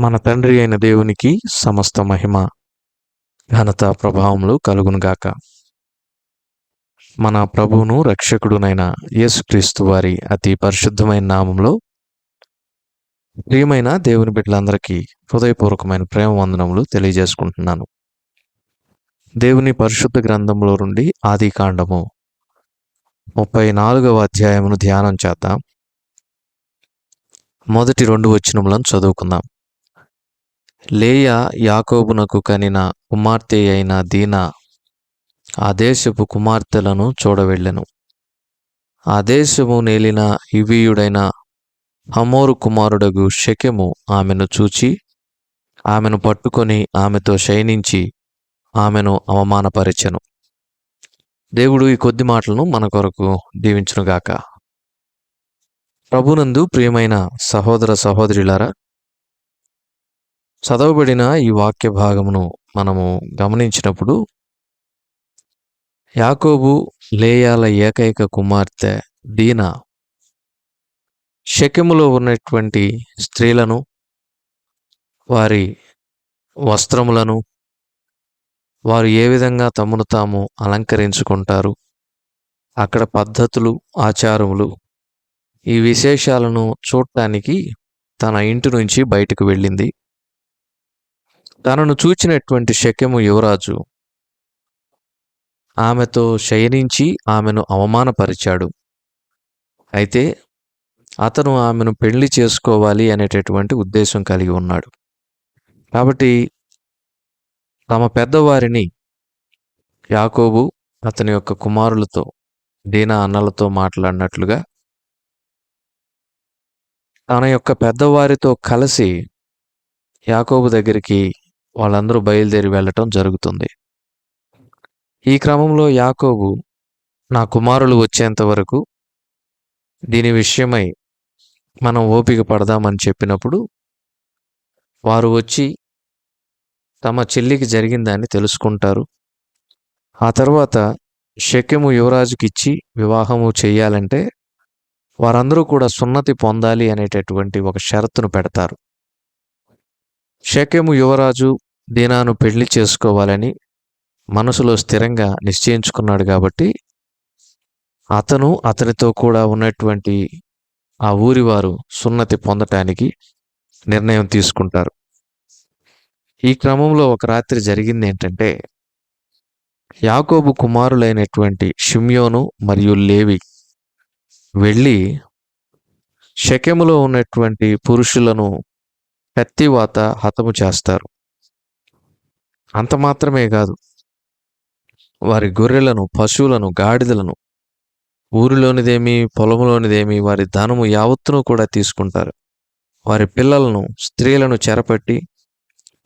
మన తండ్రి అయిన దేవునికి సమస్త మహిమ ఘనత ప్రభావములు కలుగునుగాక. మన ప్రభువును రక్షకుడునైన యేసుక్రీస్తు వారి అతి పరిశుద్ధమైన నామంలో ప్రియమైన దేవుని బిడ్డలందరికీ హృదయపూర్వకమైన ప్రేమ వందనములు తెలియజేసుకుంటున్నాను. దేవుని పరిశుద్ధ గ్రంథంలో నుండి ఆది కాండము ముప్పై నాలుగవ అధ్యాయమును ధ్యానం చేద్దాం. మొదటి రెండు వచనములను చదువుకుందాం. లేయా యాకోబునకు కనిన కుమార్తె అయిన దీనా ఆ దేశపు కుమార్తెలను చూడవెళ్ళెను. ఆ దేశము నేలిన యువీయుడైన హమోరు కుమారుడగు శకెము ఆమెను చూచి ఆమెను పట్టుకొని ఆమెతో శయనించి ఆమెను అవమానపరిచెను. దేవుడు ఈ కొద్ది మాటలను మన కొరకు దీవించునుగాక. ప్రభునందు ప్రియమైన సహోదర సహోదరులారా చదవబడిన ఈ వాక్య భాగమును మనము గమనించినప్పుడు యాకోబు లేయాల ఏకైక కుమార్తె దీనా శకెములో ఉన్నటువంటి స్త్రీలను వారి వస్త్రములను వారు ఏ విధంగా తమను తాము అలంకరించుకుంటారు అక్కడ పద్ధతులు ఆచారములు ఈ విశేషాలను చూడటానికి తన ఇంటి నుంచి బయటకు వెళ్ళింది. తనను చూచినటువంటి శక్యము యువరాజు ఆమెతో శయనించి ఆమెను అవమానపరిచాడు. అయితే అతను ఆమెను పెళ్ళి చేసుకోవాలి అనేటటువంటి ఉద్దేశం కలిగి ఉన్నాడు. కాబట్టి తమ పెద్దవారిని యాకోబు అతని యొక్క కుమారులతో దీనా అన్నలతో మాట్లాడినట్లుగా తన యొక్క పెద్దవారితో కలిసి యాకోబు దగ్గరికి వాళ్ళందరూ బయలుదేరి వెళ్ళటం జరుగుతుంది. ఈ క్రమంలో యాకోబు నా కుమారులు వచ్చేంత వరకు దీని విషయమై మనం ఓపిక పడదామని చెప్పినప్పుడు వారు వచ్చి తమ చెల్లికి జరిగిందని తెలుసుకుంటారు. ఆ తర్వాత శక్యము యువరాజుకి ఇచ్చి వివాహము చేయాలంటే వారందరూ కూడా సున్నతి పొందాలి అనేటటువంటి ఒక షరతును పెడతారు. శక్యము యువరాజు దీనాను పెళ్ళి చేసుకోవాలని మనసులో స్థిరంగా నిశ్చయించుకున్నాడు కాబట్టి అతను అతనితో కూడా ఉన్నటువంటి ఆ ఊరి వారు సున్నతి పొందటానికి నిర్ణయం తీసుకుంటారు. ఈ క్రమంలో ఒక రాత్రి జరిగింది ఏంటంటే యాకోబు కుమారులైనటువంటి షిమ్యోను మరియు లేవి వెళ్ళి శకెములో ఉన్నటువంటి పురుషులను కత్తివాత హతము చేస్తారు. అంత మాత్రమే కాదు. వారి గొర్రెలను పశువులను గాడిదలను ఊరిలోనిదేమి పొలంలోనిదేమి వారి ధనము యావత్తును కూడా తీసుకుంటారు. వారి పిల్లలను స్త్రీలను చెరపట్టి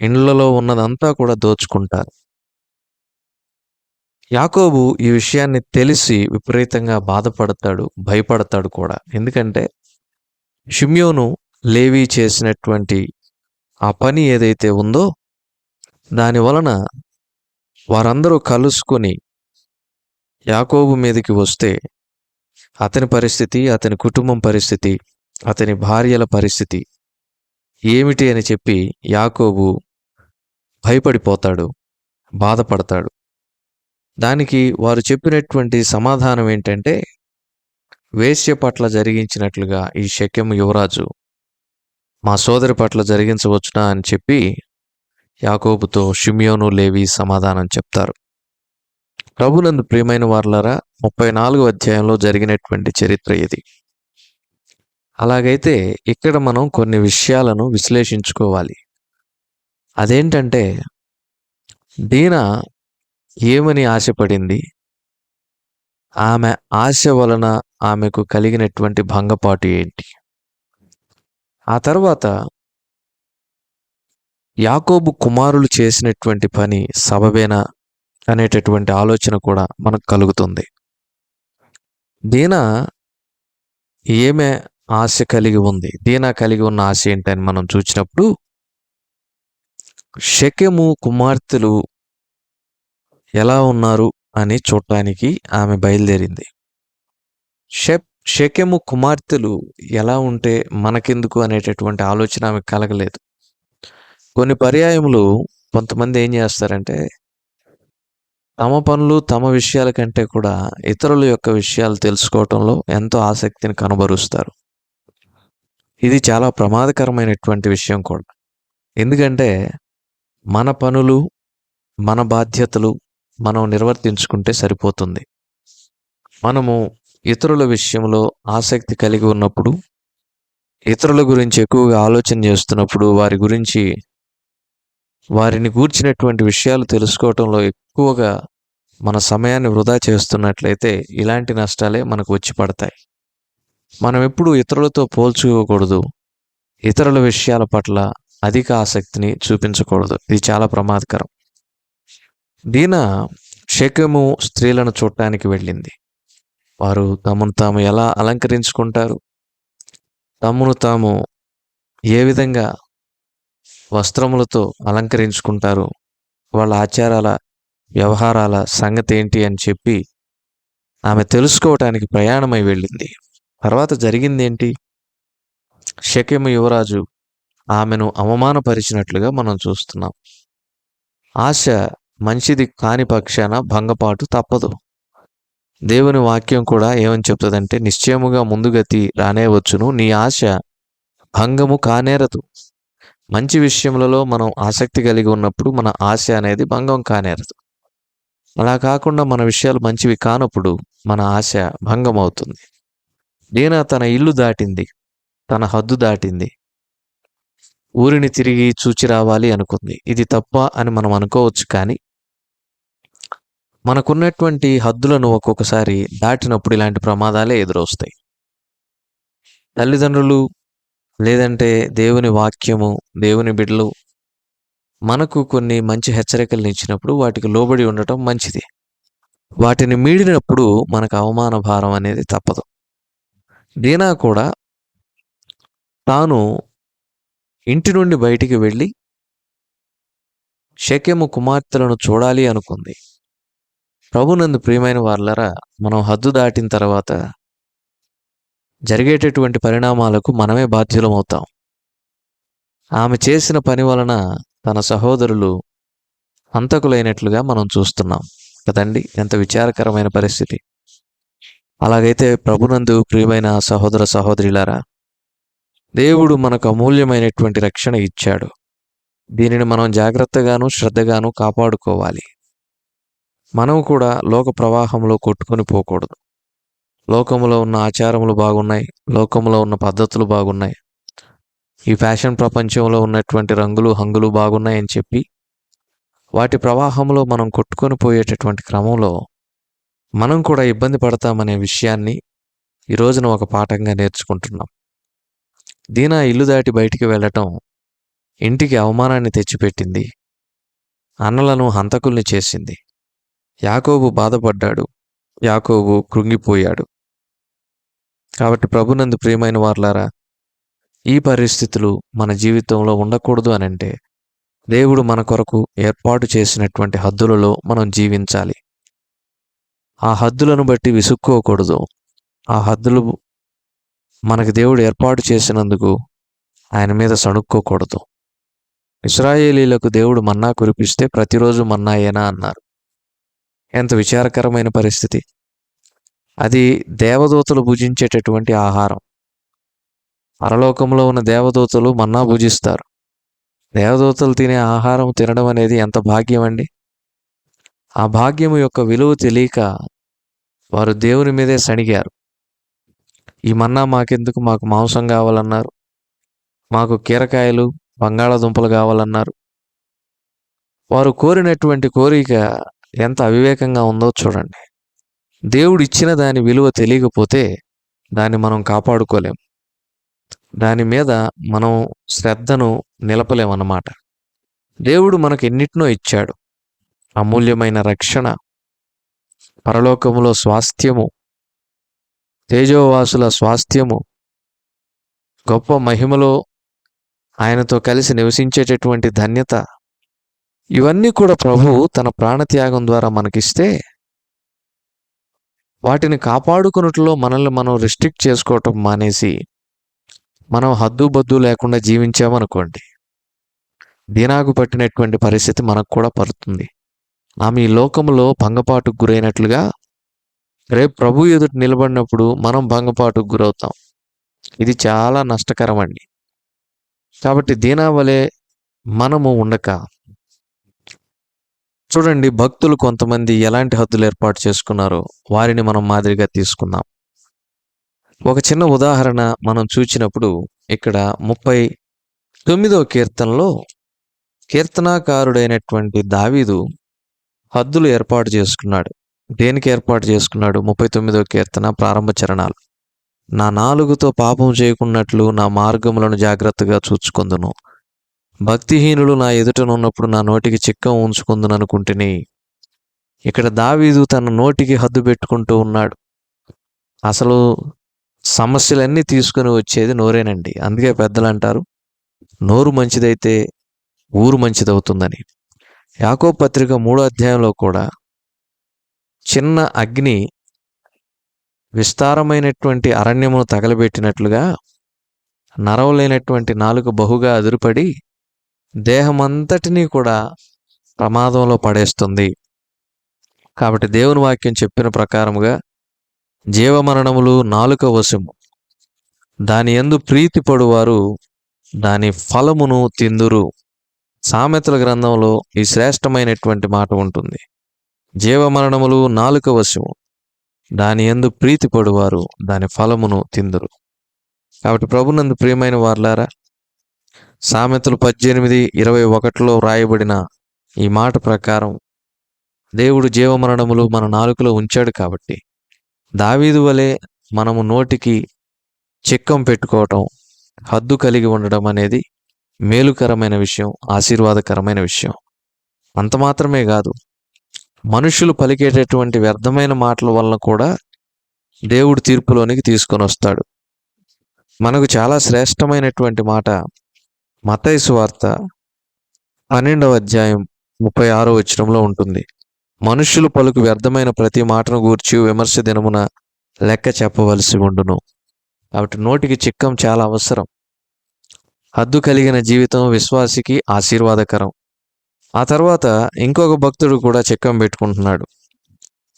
ఇండ్లలో ఉన్నదంతా కూడా దోచుకుంటారు. యాకోబు ఈ విషయాన్ని తెలిసి విపరీతంగా బాధపడతాడు భయపడతాడు కూడా. ఎందుకంటే షిమ్యోను లేవి చేసినటువంటి ఆ పని ఏదైతే ఉందో దాని వలన వారందరూ కలుసుకొని యాకోబు మీదకి వస్తే అతని పరిస్థితి అతని కుటుంబం పరిస్థితి అతని భార్యల పరిస్థితి ఏమిటి అని చెప్పి యాకోబు భయపడిపోతాడు బాధపడతాడు. దానికి వారు చెప్పినటువంటి సమాధానం ఏంటంటే వేశ్య పట్ల జరిగించినట్లుగా ఈ శక్యం యువరాజు మా సోదరి పట్ల జరిగించవచ్చునా అని చెప్పి యాకోబుతో షిమియోను లేవి సమాధానం చెప్తారు. ప్రభునందు ప్రియమైన వార్లరా ముప్పై నాలుగు అధ్యాయంలో జరిగినటువంటి చరిత్ర ఇది. అలాగైతే ఇక్కడ మనం కొన్ని విషయాలను విశ్లేషించుకోవాలి. అదేంటంటే దీనా ఏమని ఆశపడింది? ఆమె ఆశ వలన ఆమెకు కలిగినటువంటి భంగపాటు ఏంటి? ఆ తర్వాత యాకోబు కుమారులు చేసినటువంటి పని సబబేనా అనేటటువంటి ఆలోచన కూడా మనకు కలుగుతుంది. దీన ఏమే ఆశ కలిగి ఉంది? దీనా కలిగి ఉన్న ఆశ ఏంటని మనం చూసినప్పుడు షకెము కుమార్తెలు ఎలా ఉన్నారు అని చూడటానికి ఆమె బయలుదేరింది. షెప్ షకెము కుమార్తెలు ఎలా ఉంటే మనకెందుకు అనేటటువంటి ఆలోచన ఆమె కలగలేదు. కొన్ని పర్యాయములు కొంతమంది ఏం చేస్తారంటే తమ పనులు తమ విషయాల కంటే కూడా ఇతరుల యొక్క విషయాలు తెలుసుకోవటంలో ఎంతో ఆసక్తిని కనబరుస్తారు. ఇది చాలా ప్రమాదకరమైనటువంటి విషయం కూడా. ఎందుకంటే మన పనులు మన బాధ్యతలు మనం నిర్వర్తించుకుంటే సరిపోతుంది. మనము ఇతరుల విషయంలో ఆసక్తి కలిగి ఉన్నప్పుడు ఇతరుల గురించి ఎక్కువగా ఆలోచన చేస్తున్నప్పుడు వారి గురించి వారిని గూర్చినటువంటి విషయాలు తెలుసుకోవటంలో ఎక్కువగా మన సమయాన్ని వృధా చేస్తున్నట్లయితే ఇలాంటి నష్టాలే మనకు వచ్చి పడతాయి. మనం ఎప్పుడు ఇతరులతో పోల్చుకోకూడదు. ఇతరుల విషయాల పట్ల అధిక ఆసక్తిని చూపించకూడదు. ఇది చాలా ప్రమాదకరం. దీన షెకెము స్త్రీలను చూడటానికి వెళ్ళింది. వారు తమను తాము ఎలా అలంకరించుకుంటారు? తమను తాము ఏ విధంగా వస్త్రములతో అలంకరించుకుంటారు. వాళ్ళ ఆచారాల వ్యవహారాల సంగతి ఏంటి అని చెప్పి ఆమె తెలుసుకోవటానికి ప్రయాణమై వెళ్ళింది. తర్వాత జరిగిందేంటి షకెము యువరాజు ఆమెను అవమానపరిచినట్లుగా మనం చూస్తున్నాం. ఆశ మంచిది కాని పక్షాన భంగపాటు తప్పదు. దేవుని వాక్యం కూడా ఏమని చెప్తుందంటే నిశ్చయముగా ముందుగతి రానే వచ్చును. నీ ఆశ భంగము కానేరదు. మంచి విషయములలో మనం ఆసక్తి కలిగి ఉన్నప్పుడు మన ఆశ అనేది భంగం కానేరదు. అలా కాకుండా మన విషయాలు మంచివి కానప్పుడు మన ఆశ భంగం అవుతుంది దీన తన ఇల్లు దాటింది తన హద్దు దాటింది ఊరిని తిరిగి చూచి రావాలి అనుకుంది. ఇది తప్ప అని మనం అనుకోవచ్చు కానీ మనకున్నటువంటి హద్దులను ఒక్కొక్కసారి దాటినప్పుడు ఇలాంటి ప్రమాదాలే ఎదురొస్తాయి. తల్లిదండ్రులు లేదంటే దేవుని వాక్యము దేవుని బిడ్డలు మనకు కొన్ని మంచి హెచ్చరికలను ఇచ్చినప్పుడు వాటికి లోబడి ఉండటం మంచిది. వాటిని మీడినప్పుడు మనకు అవమాన భారం అనేది తప్పదు. దీనా కూడా తాను ఇంటి నుండి బయటికి వెళ్ళి షకెము కుమార్తెలను చూడాలి అనుకుంది. ప్రభునందు ప్రియమైన వాళ్ళరా మనం హద్దు దాటిన తర్వాత జరిగేటటువంటి పరిణామాలకు మనమే బాధ్యులమవుతాం. ఆమె చేసిన పని వలన తన సహోదరులు హంతకులైనట్లుగా మనం చూస్తున్నాం. కదండి? ఎంత విచారకరమైన పరిస్థితి. అలాగైతే ప్రభునందు ప్రియమైన సహోదర సహోదరులారా దేవుడు మనకు అమూల్యమైనటువంటి రక్షణ ఇచ్చాడు. దీనిని మనం జాగ్రత్తగాను శ్రద్ధగాను కాపాడుకోవాలి. మనం కూడా లోక ప్రవాహంలో కొట్టుకొని పోకూడదు. లోకంలో ఉన్న ఆచారములు బాగున్నాయి లోకంలో ఉన్న పద్ధతులు బాగున్నాయి. ఈ ఫ్యాషన్ ప్రపంచంలో ఉన్నటువంటి రంగులు హంగులు బాగున్నాయని చెప్పి వాటి ప్రవాహంలో మనం కొట్టుకొని పోయేటటువంటి క్రమంలో మనం కూడా ఇబ్బంది పడతామనే విషయాన్ని ఈ రోజున ఒక పాఠంగా నేర్చుకుంటున్నాం. దీనా ఇల్లు దాటి బయటికి వెళ్ళటం ఇంటికి అవమానాన్ని తెచ్చిపెట్టింది అన్నలను హంతకుల్ని చేసింది. యాకోబు బాధపడ్డాడు యాకోబు కృంగిపోయాడు. కాబట్టి ప్రభునందు ప్రియమైన వార్లారా ఈ పరిస్థితులు మన జీవితంలో ఉండకూడదు అని అంటే దేవుడు మన కొరకు ఏర్పాటు చేసినటువంటి హద్దులలో మనం జీవించాలి. ఆ హద్దులను బట్టి విసుక్కోకూడదు. ఆ హద్దులు మనకి దేవుడు ఏర్పాటు చేసినందుకు ఆయన మీద సణుక్కోకూడదు. ఇస్రాయేలీలకు దేవుడు మన్నా కురిపిస్తే ప్రతిరోజు మన్నాయేనా అన్నారు. ఎంత విచారకరమైన పరిస్థితి. అది దేవదూతలు భుజించేటటువంటి ఆహారం. పరలోకంలో ఉన్న దేవదూతలు మన్నా భుజిస్తారు. దేవదూతలు తినే ఆహారం తినడం అనేది ఎంత భాగ్యం అండి? ఆ భాగ్యము యొక్క విలువ తెలియక వారు దేవుని మీదే సణిగారు. ఈ మన్నా మాకెందుకు? మాకు మాంసం కావాలన్నారు. మాకు కీరకాయలు బంగాళాదుంపలు కావాలన్నారు. వారు కోరినటువంటి కోరిక ఎంత అవివేకంగా ఉందో చూడండి. దేవుడు ఇచ్చిన దాని విలువ తెలియకపోతే దాన్ని మనం కాపాడుకోలేం. దాని మీద మనం శ్రద్ధను నిలపలేమన్నమాట. దేవుడు మనకు ఎన్నిటినో ఇచ్చాడు. అమూల్యమైన రక్షణ పరలోకములో స్వాస్థ్యము తేజోవాసుల స్వాస్థ్యము గొప్ప మహిమలో ఆయనతో కలిసి నివసించేటటువంటి ధన్యత ఇవన్నీ కూడా ప్రభు తన ప్రాణత్యాగం ద్వారా మనకిస్తే వాటిని కాపాడుకున్నట్లో మనల్ని మనం రిస్ట్రిక్ట్ చేసుకోవటం మానేసి మనం హద్దు బద్దు లేకుండా జీవించామనుకోండి దీనాకు పట్టినటువంటి పరిస్థితి మనకు కూడా పడుతుంది. ఆమె ఈ లోకంలో భంగపాటుకు గురైనట్లుగా రేపు ప్రభు ఎదుటి నిలబడినప్పుడు మనం భంగపాటుకు గురవుతాం. ఇది చాలా నష్టకరం అండి కాబట్టి దీనావలే మనము ఉండక చూడండి భక్తులు కొంతమంది ఎలాంటి హద్దులు ఏర్పాటు చేసుకున్నారో వారిని మనం మాదిరిగా తీసుకుందాం. ఒక చిన్న ఉదాహరణ మనం చూచినప్పుడు ఇక్కడ ముప్పై తొమ్మిదో కీర్తనలో కీర్తనాకారుడైనటువంటి దావీదు హద్దులు ఏర్పాటు చేసుకున్నాడు. దేనికి ఏర్పాటు చేసుకున్నాడు? ముప్పై తొమ్మిదో కీర్తన ప్రారంభ చరణాలు. నా నాలుగుతో పాపం చేయకున్నట్లు నా మార్గములను జాగ్రత్తగా చూచుకుందును. భక్తిహీనులు నా ఎదుటనున్నప్పుడు నా నోటికి చిక్కం ఉంచుకుందననుకుంటుని ఇక్కడ దావీదు తన నోటికి హద్దు పెట్టుకుంటూ ఉన్నాడు. అసలు సమస్యలన్నీ తీసుకుని వచ్చేది నోరేనండి. అందుకే పెద్దలు అంటారు నోరు మంచిదైతే ఊరు మంచిదవుతుందని. యాకో పత్రిక మూడో అధ్యాయంలో కూడా చిన్న అగ్ని విస్తారమైనటువంటి అరణ్యమును తగలబెట్టినట్లుగా నరవలేనటువంటి నాలుగు బహుగా అదురుపడి దేహమంతటినీ కూడా ప్రమాదంలో పడేస్తుంది. కాబట్టి దేవుని వాక్యం చెప్పిన ప్రకారముగా జీవమరణములు నాలుక వశము. దాని ఎందు ప్రీతి పడువారు దాని ఫలమును తిందురు. సామెతల గ్రంథంలో ఈ శ్రేష్టమైనటువంటి మాట ఉంటుంది. జీవమరణములు నాలుక వశము. దాని ఎందు ప్రీతి పడువారు దాని ఫలమును తిందురు. కాబట్టి ప్రభునందు ప్రియమైన వార్లారా సామెతలు పద్దెనిమిది ఇరవై ఒకటిలో వ్రాయబడిన ఈ మాట ప్రకారం దేవుడు జీవమరణములు మన నాలుకలో ఉంచాడు కాబట్టి దావీదు వలె మనము నోటికి చిక్కం పెట్టుకోవటం హద్దు కలిగి ఉండడం అనేది మేలుకరమైన విషయం ఆశీర్వాదకరమైన విషయం. అంత మాత్రమే కాదు మనుషులు పలికేటటువంటి వ్యర్థమైన మాటల వల్ల కూడా దేవుడు తీర్పులోనికి తీసుకొని వస్తాడు. మనకు చాలా శ్రేష్టమైనటువంటి మాట మతైసు వార్త పన్నెండవ అధ్యాయం ముప్పై ఆరో వచనంలో ఉంటుంది. మనుష్యులు పలుకు వ్యర్థమైన ప్రతి మాటను గూర్చి విమర్శ దినమున లెక్క చెప్పవలసి ఉండును. కాబట్టి నోటికి చిక్కం చాలా అవసరం. హద్దు కలిగిన జీవితం విశ్వాసికి ఆశీర్వాదకరం. ఆ తర్వాత ఇంకొక భక్తుడు కూడా చిక్కం పెట్టుకుంటున్నాడు.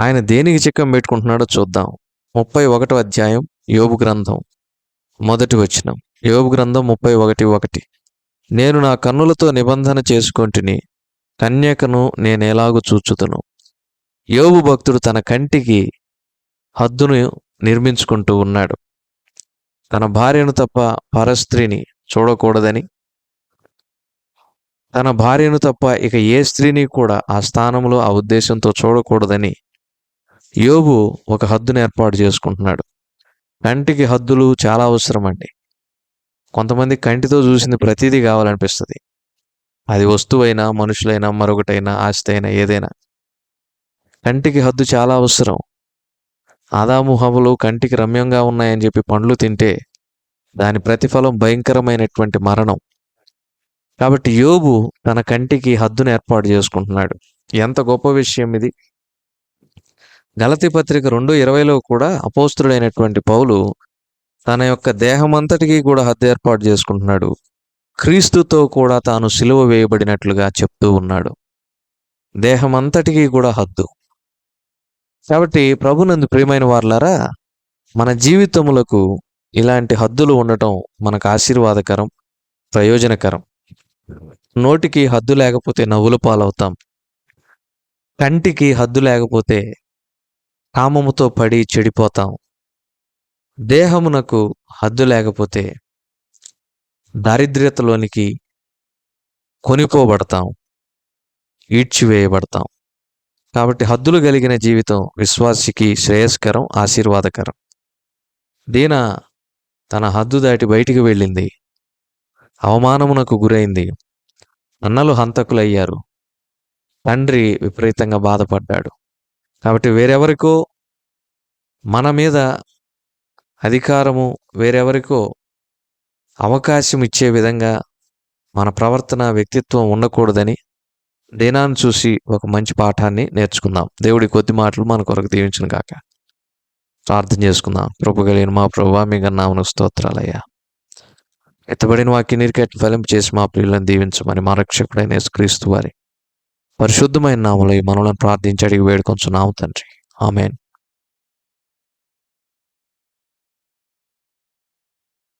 ఆయన దేనికి చిక్కం పెట్టుకుంటున్నాడో చూద్దాం. ముప్పై ఒకటో అధ్యాయం యోబు గ్రంథం. మొదటి వచనం. యోబు గ్రంథం ముప్పై ఒకటి ఒకటి. నేను నా కన్నులతో నిబంధన చేసుకొంటిని కన్యకను నేనేలాగు చూచుతును? యోబు భక్తుడు తన కంటికి హద్దును నిర్మించుకుంటూ ఉన్నాడు. తన భార్యను తప్ప పరస్త్రీని చూడకూడదని తన భార్యను తప్ప ఇక ఏ స్త్రీని కూడా ఆ స్థానంలో ఆ ఉద్దేశంతో చూడకూడదని యోబు ఒక హద్దును ఏర్పాటు చేసుకుంటున్నాడు. కంటికి హద్దులు చాలా అవసరం అండి కొంతమంది కంటితో చూసింది ప్రతిదీ కావాలనిపిస్తుంది. అది వస్తువైనా మనుషులైనా మరొకటైనా ఆస్తి అయినా ఏదైనా. కంటికి హద్దు చాలా అవసరం. ఆదాము హవలు కంటికి రమ్యంగా ఉన్నాయని చెప్పి పండ్లు తింటే దాని ప్రతిఫలం భయంకరమైనటువంటి మరణం. కాబట్టి యోబు తన కంటికి హద్దును ఏర్పాటు చేసుకుంటున్నాడు. ఎంత గొప్ప విషయం ఇది. గలతి పత్రిక రెండు ఇరవైలో కూడా అపోస్తుడైనటువంటి పౌలు తన యొక్క దేహమంతటికి కూడా హద్దు ఏర్పాటు చేసుకుంటున్నాడు. క్రీస్తుతో కూడా తాను సిలువ వేయబడినట్లుగా చెప్తూ ఉన్నాడు. దేహమంతటికీ కూడా హద్దు. కాబట్టి ప్రభునందు ప్రియమైన వార్లారా మన జీవితములకు ఇలాంటి హద్దులు ఉండటం మనకు ఆశీర్వాదకరం ప్రయోజనకరం. నోటికి హద్దు లేకపోతే నవ్వుల పాలవుతాం. కంటికి హద్దు లేకపోతే కామముతో పడి చెడిపోతాం. దేహమునకు హద్దు లేకపోతే దారిద్ర్యతలోనికి కొనిపోబడతాం ఈడ్చివేయబడతాం. కాబట్టి హద్దులు కలిగిన జీవితం విశ్వాసికి శ్రేయస్కరం ఆశీర్వాదకరం. దీన తన హద్దు దాటి బయటికి వెళ్ళింది. అవమానమునకు గురైంది. అన్నలు హంతకులయ్యారు. తండ్రి విపరీతంగా బాధపడ్డాడు. కాబట్టి వేరెవరికో మన మీద అధికారము వేరెవరికో అవకాశం ఇచ్చే విధంగా మన ప్రవర్తన వ్యక్తిత్వం ఉండకూడదని దేనాన్ని చూసి ఒక మంచి పాఠాన్ని నేర్చుకుందాం. దేవుడి కొద్ది మాటలు మన కొరకు దీవించిన కాక ప్రార్థన చేసుకుందాం. ప్రభు కలిగిన మా ప్రభు మీ గన్నామును స్తోత్రాలయ్యా. ఎత్తబడిన వాక్య నీరికెట్ ఫలింపు చేసి మా ప్రియులను దీవించమని మా రక్షకుడైన క్రీస్తు వారి పరిశుద్ధమైన నామలో ఈ మనలను ప్రార్థించి అడిగి వేడుకొంచున్నాము తండ్రి. ఆమెన్.